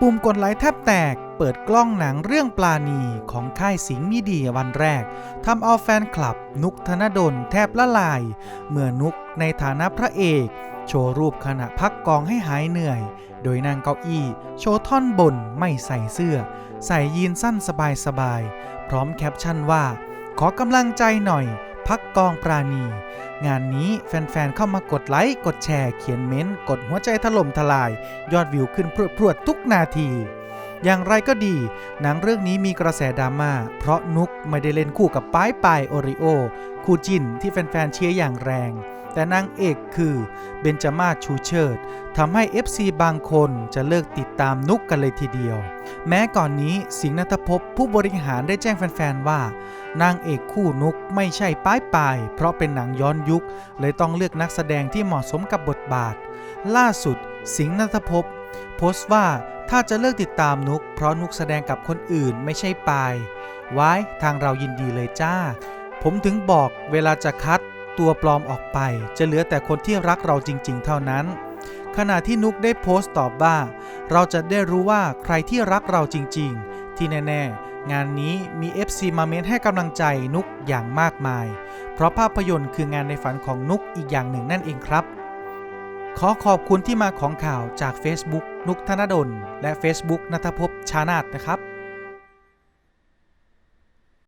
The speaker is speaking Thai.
ปุ่มกดไลค์แทบแตก เปิดกล้องหนังเรื่องปลาณีของค่ายสิงห์มีเดียวันแรกทำเอาแฟนคลับ นุกธนดลแทบละลาย เมื่อนุกในฐานะพระเอก โชว์รูปขณะพักกองให้หายเหนื่อย โดยนั่งเก้าอี้ โชว์ท่อนบนไม่ใส่เสื้อ ใส่ยีนสั้นสบายๆ พร้อมแคปชั่นว่า ขอกำลังใจหน่อย พักกองปราณี งานนี้แฟนๆ เข้ามากดไลค์ กดแชร์ เขียนเม้นต์ กดหัวใจถล่มทลาย ยอดวิวขึ้นพรวดๆทุกนาที อย่างไรก็ดี หนังเรื่องนี้มีกระแสดราม่า เพราะนุกไม่ได้เล่นคู่กับป้ายปายโอริโอ คู่จินที่แฟนๆ เชียร์อย่างแรง แต่นางเอกคือเบนจามาชูเชิดทำให้ FC บางคนจะเลิกติดตามนุกกันเลยทีเดียว แม้ก่อนนี้สิงห์นัทภพผู้บริหารได้แจ้งแฟนๆว่า นางเอกคู่นุกไม่ใช่ป้ายปาย เพราะเป็นหนังย้อนยุค เลยต้องเลือกนักแสดงที่เหมาะสมกับบทบาท ล่าสุด สิงห์นัทภพโพสต์ว่าถ้าจะเลิกติดตามนุก เพราะนุกแสดงกับคนอื่นไม่ใช่ปายไว้ทางเรายินดีเลยจ้า ผมถึงบอกเวลาจะคัดตัวปลอมออกไป จะเหลือแต่คนที่รักเราจริง ๆ เท่านั้น ขณะที่นุกได้โพสต์ตอบว่า เราจะได้รู้ว่าใครที่รักเราจริงๆ ที่แน่ๆ งานนี้มี FC มาเม้นให้กำลังใจนุกอย่างมากมาย เพราะภาพยนตร์คืองานในฝันของนุกอีกอย่างหนึ่งนั่นเองครับ ขอขอบคุณที่มาของข่าวจาก Facebook นุกธนดล และ Facebook นัทภพชานาตนะครับ